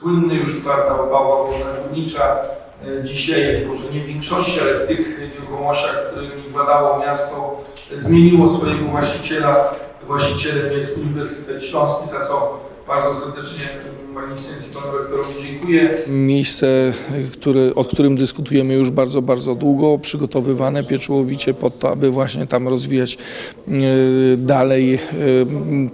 Słynny już kwartał Pawła Wodna-Górnicza, e, dzisiaj może nie w większości, ale w tych nieruchomościach, którymi władało miasto, e, zmieniło swojego właściciela. Właścicielem jest Uniwersytet Śląski, za co bardzo serdecznie magnificencji panu rektorowi dziękuję. Miejsce, które, o którym dyskutujemy już bardzo, bardzo długo, przygotowywane pieczołowicie po to, aby właśnie tam rozwijać e, dalej e,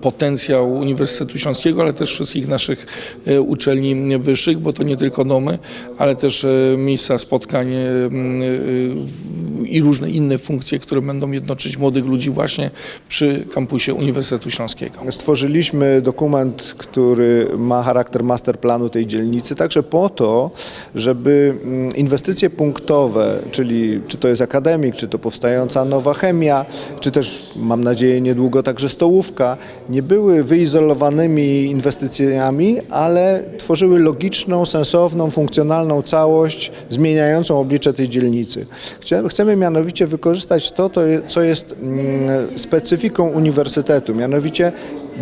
potencjał Uniwersytetu Śląskiego, ale też wszystkich naszych e, uczelni wyższych, bo to nie tylko domy, ale też miejsca spotkań w- i różne inne funkcje, które będą jednoczyć młodych ludzi właśnie przy kampusie Uniwersytetu Śląskiego. Stworzyliśmy dokument, który ma charakter masterplanu tej dzielnicy, także po to, żeby mm, inwestycje punktowe, czyli czy to jest akademik, czy to powstająca nowa chemia, czy też mam nadzieję niedługo także stołówka, nie były wyizolowanymi inwestycjami, ale tworzyły logiczną, sensowną, funkcjonalną całość zmieniającą oblicze tej dzielnicy. Chcie- Mianowicie wykorzystać to, to co jest mm, specyfiką uniwersytetu, mianowicie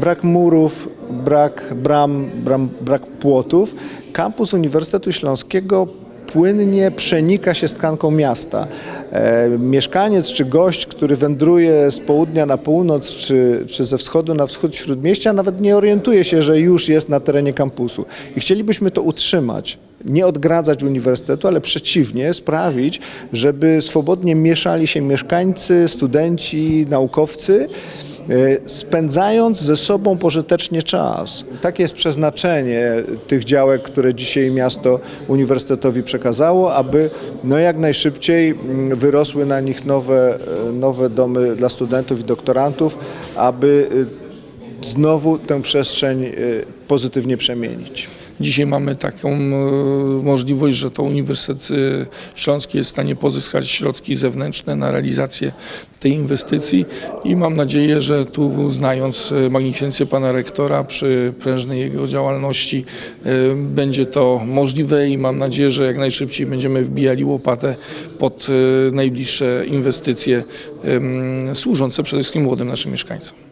brak murów, brak bram, bram, brak płotów. Kampus Uniwersytetu Śląskiego płynnie przenika się z tkanką miasta. E, mieszkaniec czy gość, który wędruje z południa na północ czy, czy ze wschodu na wschód śródmieścia, nawet nie orientuje się, że już jest na terenie kampusu. I chcielibyśmy to utrzymać. Nie odgradzać uniwersytetu, ale przeciwnie, sprawić, żeby swobodnie mieszali się mieszkańcy, studenci, naukowcy e, spędzając ze sobą pożytecznie czas. Takie jest przeznaczenie tych działek, które dzisiaj miasto uniwersytetowi przekazało, aby no jak najszybciej mm, wyrosły na nich nowe, e, nowe domy dla studentów i doktorantów, aby e, znowu tę przestrzeń pozytywnie przemienić. Dzisiaj mamy taką e, możliwość, że to Uniwersytet e, Śląski jest w stanie pozyskać środki zewnętrzne na realizację tej inwestycji i mam nadzieję, że tu znając e, magnificencję pana rektora przy prężnej jego działalności będzie to możliwe i mam nadzieję, że jak najszybciej będziemy wbijali łopatę pod najbliższe inwestycje służące przede wszystkim młodym naszym mieszkańcom.